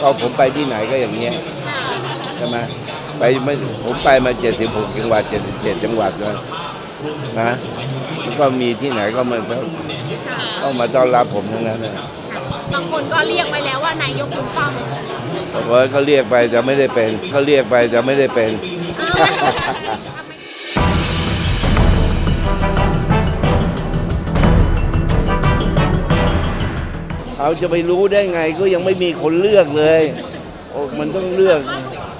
ก็ผมไปที่ไหนก็อย่างเงี้ยค่ะใช่ไหมไปไม่ผมไปมา76จังหวัด77จังหวัดเลยนะแล้วก็มีที่ไหนก็มาค่ะเข้ามาต้อนรับผมทั้งนั้นนะบางคนก็เรียกไว้แล้วว่านายกลุงป้อมบอกว่าเขาเรียกไปแต่ไม่ได้เป็นเขาเรียกไปแต่ไม่ได้เป็น เอาเขาจะไปรู้ได้ไงก็ยังไม่มีคนเลือกเลยโอ้มันต้องเลือก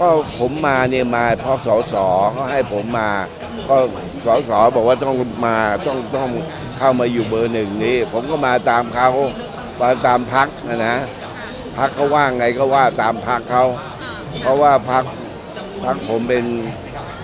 ก็ผมมาเนี่ยมาเพราะสสเขาให้ผมมา ก็สสบอกว่าต้องมาต้องต้องเข้ามาอยู่เบอร์หนึ่งนี้ ผมก็มาตามเขามาตามพักนะนะพักเขาว่าไงก็ว่าตามพักเขาเพราะว่าพักพักผมเป็น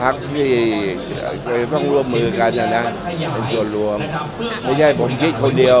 พักที่ต้องร่วมมือกันนะนะเป็นส่วนรวมไม่ใช่ผมคิดคนเดียว